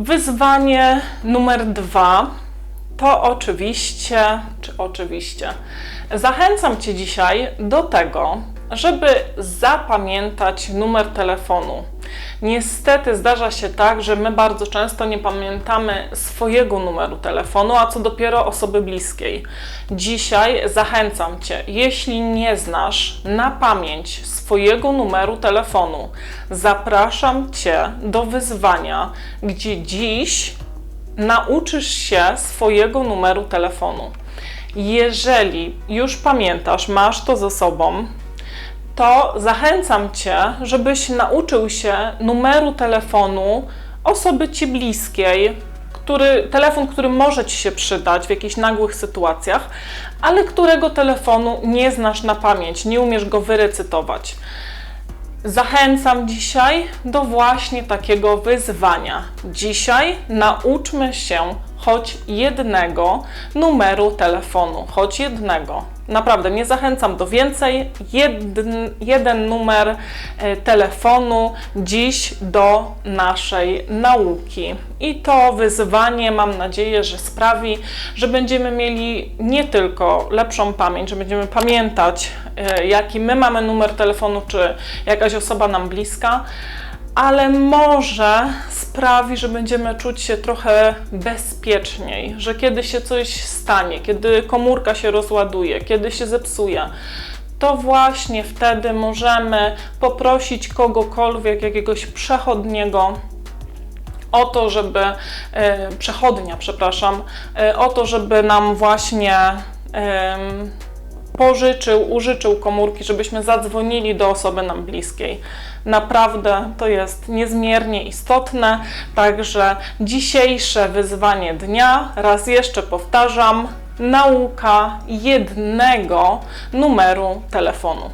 Wyzwanie numer dwa. To oczywiście, czy oczywiście, zachęcam Cię dzisiaj do tego, żeby zapamiętać numer telefonu. Niestety zdarza się tak, że my bardzo często nie pamiętamy swojego numeru telefonu, a co dopiero osoby bliskiej. Dzisiaj zachęcam Cię, jeśli nie znasz na pamięć swojego numeru telefonu, zapraszam Cię do wyzwania, gdzie dziś nauczysz się swojego numeru telefonu. Jeżeli już pamiętasz, masz to ze sobą, to zachęcam Cię, żebyś nauczył się numeru telefonu osoby Ci bliskiej, który, telefon, który może Ci się przydać w jakichś nagłych sytuacjach, ale którego telefonu nie znasz na pamięć, nie umiesz go wyrecytować. Zachęcam dzisiaj do właśnie takiego wyzwania. Dzisiaj nauczmy się choć jednego numeru telefonu, choć jednego. Naprawdę nie zachęcam do więcej. Jeden, jeden numer e, telefonu dziś do naszej nauki. I to wyzwanie mam nadzieję, że sprawi, że będziemy mieli nie tylko lepszą pamięć, że będziemy pamiętać, e, jaki my mamy numer telefonu, czy jakaś osoba nam bliska, ale może sprawi, że będziemy czuć się trochę bezpieczniej, że kiedy się coś stanie, kiedy komórka się rozładuje, kiedy się zepsuje, to właśnie wtedy możemy poprosić kogokolwiek, jakiegoś przechodniego, o to, żeby e, przechodnia, przepraszam, e, o to, żeby nam właśnie pożyczył, użyczył komórki, żebyśmy zadzwonili do osoby nam bliskiej. Naprawdę to jest niezmiernie istotne. Także dzisiejsze wyzwanie dnia, raz jeszcze powtarzam, nauka jednego numeru telefonu.